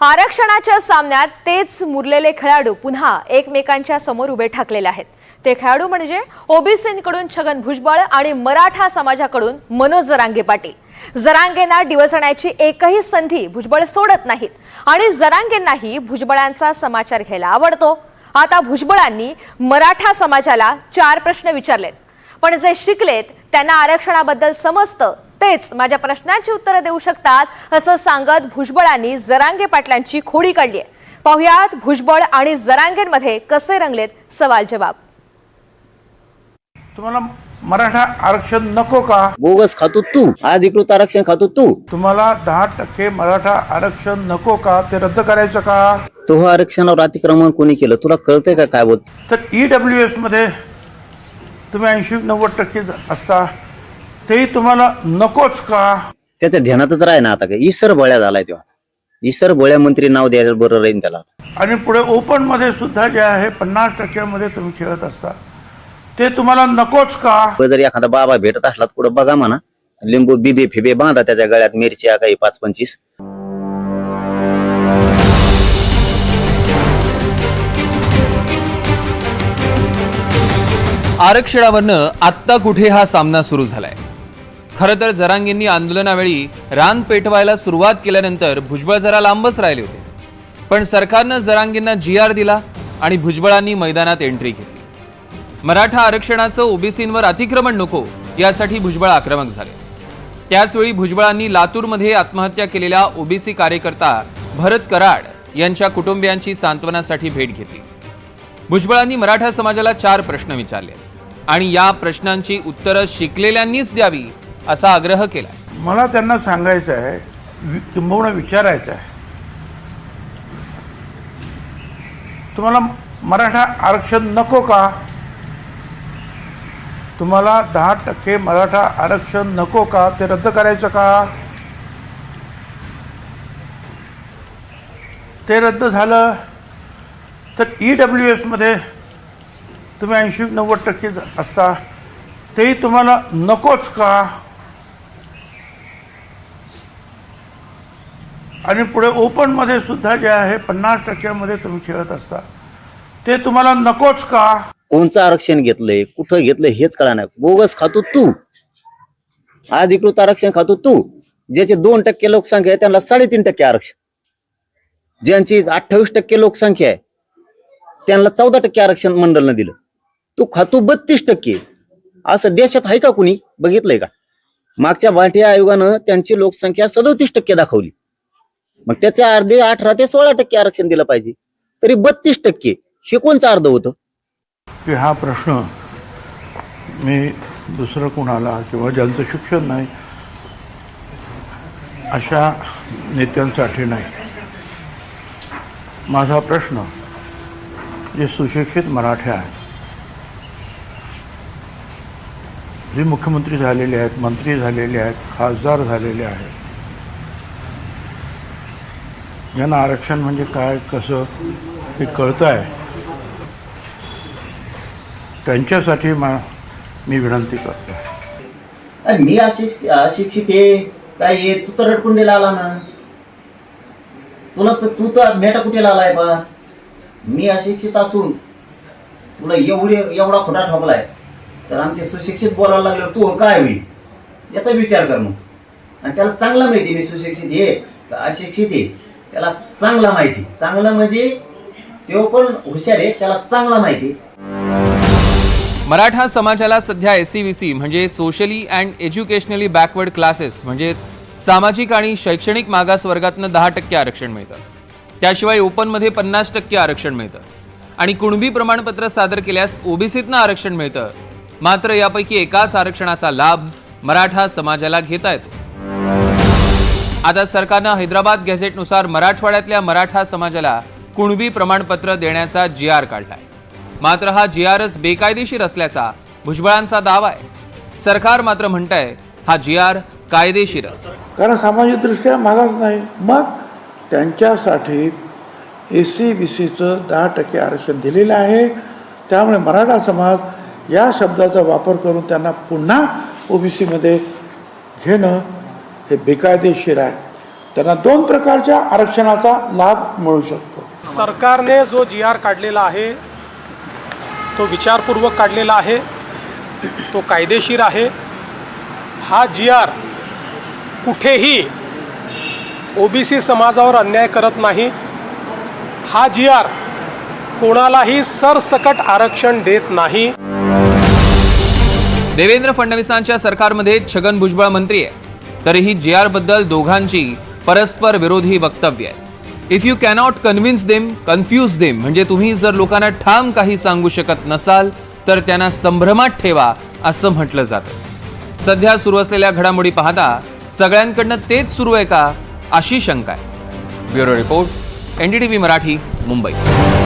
आरक्षणाच्या सामन्यात तेच मुरलेले खेळाडू पुन्हा एकमेकांच्या समोर उभे ठाकलेले आहेत. ते खेळाडू म्हणजे ओबीसींकडून छगन भुजबळ आणि मराठा समाजाकडून मनोज जरांगे पाटील. जरांगेंना डिवसण्याची एकही संधी भुजबळ सोडत नाहीत आणि जरांगेंनाही भुजबळांचा समाचार घ्यायला आवडतो. आता भुजबळांनी मराठा समाजाला चार प्रश्न विचारलेत. पण जे शिकलेत त्यांना आरक्षणाबद्दल समजतं तेच माझ्या प्रश्नांची उत्तरं देऊ शकतात असं सांगत भुजबळांनी जरांगे पाटलांची खोडी काढली आहे. पाहुयात भुजबळ आणि जरांगेंमध्ये कसे रंगलेत सवाल जवाब. तुम्हाला मराठा आरक्षण नको का? बोगस खातो तू अधिकृत आरक्षण खातो तू. तुम्हाला दहा टक्के मराठा आरक्षण नको का? ते रद्द करायचं का? तो आरक्षणावर अतिक्रमण कोणी केलं? तुला कळतंय का काय बोल तर ई डब्ल्यू एसमध्ये तुम्ही ऐंशी नव्वद टक्के असता. तेही तुम्हाला नकोच का? त्याच्या ध्यानातच राह ना आता काय ईसर बळ्या झालाय तेव्हा. ईसर बळ्या मंत्री नाव द्यायला बरं राहील त्याला आणि पुढे ओपनमध्ये सुद्धा जे आहे पन्नास टक्क्यामध्ये तुम्ही खेळत असता. ते तुम्हाला नकोच का? जर एखादा बाबा भेटत असला तर पुढे बघा म्हणा. लिंबू बिबे फिबे बांधा त्याच्या गळ्यात मिरच्या काही पाच पंचवीस. आरक्षणावरनं आत्ता कुठे हा सामना सुरू झालाय? खरं तर जरांगींनी आंदोलनावेळी रान पेटवायला सुरुवात केल्यानंतर भुजबळ जरा लांबच राहिले होते. पण सरकारनं जरांगींना जी आर दिला आणि भुजबळांनी मैदानात एंट्री केली. मराठा आरक्षणाचं ओबीसींवर अतिक्रमण नको यासाठी भुजबळ आक्रमक झाले. त्याचवेळी भुजबळांनी लातूरमध्ये आत्महत्या केलेल्या ओबीसी कार्यकर्ता भरत कराड यांच्या कुटुंबियांची सांत्वनासाठी भेट घेतली. भुजबळांनी मराठा समाजाला चार प्रश्न विचारले आणि या प्रश्नांची उत्तरं शिकलेल्यांनीच द्यावी असा आग्रह केला मला त्यांना सांगायचं आहे वि- किंबहुना विचारायचं आहे. तुम्हाला मराठा आरक्षण नको का? तुम्हाला दहा टक्के मराठा आरक्षण नको का? ते रद्द करायचं का? ते रद्द झालं तर ई डब्ल्यू एसमध्ये तुम्ही ऐंशी नव्वद टक्के असता तेही तुम्हाला नकोच का? आणि पुढे ओपनमध्ये सुद्धा जे आहे पन्नास टक्क्यामध्ये तुम्ही खेळत असता. ते तुम्हाला नकोच का? कोणचं आरक्षण घेतलंय? कुठं घेतलंय? हेच कळा नाही बोगस खातो तू. अधिकृत आरक्षण खातो तू. ज्याचे दोन टक्के लोकसंख्या आहे त्यांना साडेतीन टक्के आरक्षण. ज्यांची अठ्ठावीस टक्के लोकसंख्या आहे त्यांना चौदा टक्के आरक्षण मंडळनं दिलं. तू खातो बत्तीस टक्के. असं देशात आहे का कुणी? बघितलंय का? मागच्या भारतीय आयोगानं त्यांची लोकसंख्या सदोतीस टक्के दाखवली. मग त्याच्या अर्धे अठरा ते सोळा टक्के आरक्षण दिलं पाहिजे. तरी बत्तीस टक्के हे कोणचं अर्ध होतं? की हा प्रश्न मी दुसरं कुणाला किंवा ज्यांचं शिक्षण नाही अशा नेत्यांसाठी नाही. माझा प्रश्न जे सुशिक्षित मराठे आहेत जे मुख्यमंत्री झालेले आहेत मंत्री झालेले आहेत खासदार झालेले आहेत यांना आरक्षण म्हणजे काय कसं हे कळतं आहे त्यांच्यासाठी मा मी विनंती करतो अरे मी अशिक्षित अशिक्षित आहे. काय आहे तू तर रटकुंडीला आला ना. तुला तर तू तर मेटा कुठे आलाय बा? मी अशिक्षित असून तुला एवढे एवढा खोटा ठोकलाय. तर आमचे सुशिक्षित बोलायला लागल्यावर तू काय होईल? याचा विचार कर मग. आणि त्याला चांगला माहिती मी सुशिक्षित हे अशिक्षित आहे. त्याला चांगला माहिती. चांगलं म्हणजे तो पण हुशार आहे त्याला चांगला माहिती. मराठा समाजाला सध्या एस सी व्ही सी म्हणजे socially and educationally backward classes म्हणजेच सामाजिक आणि शैक्षणिक मागास वर्गातनं दहा टक्के आरक्षण मिळतं. त्याशिवाय ओपनमध्ये पन्नास टक्के आरक्षण मिळतं. आणि कुणबी प्रमाणपत्र सादर केल्यास ओबीसीतनं आरक्षण मिळतं. मात्र यापैकी एकाच आरक्षणाचा लाभ मराठा समाजाला घेता येतो. आता सरकारनं हैदराबाद गॅझेटनुसार मराठवाड्यातल्या मराठा समाजाला कुणबी प्रमाणपत्र देण्याचा जी आर काढलाय. मात्र हा जी आरच बेकायदेशीर असल्याचा भुजबळांचा दावा आहे. सरकार मात्र म्हणतंय हा जी आर कायदेशीरच. कारण सामाजिकदृष्ट्या मागास नाही. मग त्यांच्यासाठी एस सी बी सीचं दहा टक्के आरक्षण दिलेलं आहे. त्यामुळे मराठा समाज या शब्दाचा वापर करून त्यांना पुन्हा ओबीसीमध्ये घेणं हे बेकायदेशीर आहे. त्यांना दोन प्रकारच्या आरक्षणाचा लाभ मिळू शकतो. सरकारने जो जी आर काढलेला आहे तो विचारपूर्वक काढलेला आहे तो कायदेशीर आहे. हा जी आर कुठेही ओबीसी समाजावर अन्याय करत नाही. हा जी आर कोणालाही सरसकट आरक्षण देत नाही. देवेंद्र फडणवीसांच्या सरकारमध्ये छगन भुजबळ मंत्री आहे. तरीही जे आरबद्दल दोघांची परस्पर विरोधी वक्तव्य आहे. If you cannot convince them confuse them म्हणजे तुम्ही जर लोकांना ठाम काही सांगू शकत नसाल तर त्यांना संभ्रमात ठेवा असं म्हटलं जातं. सध्या सुरू असलेल्या घडामोडी पाहता सगळ्यांकडनं तेच सुरू आहे का अशी शंका आहे. Bureau report NDTV Marathi Mumbai.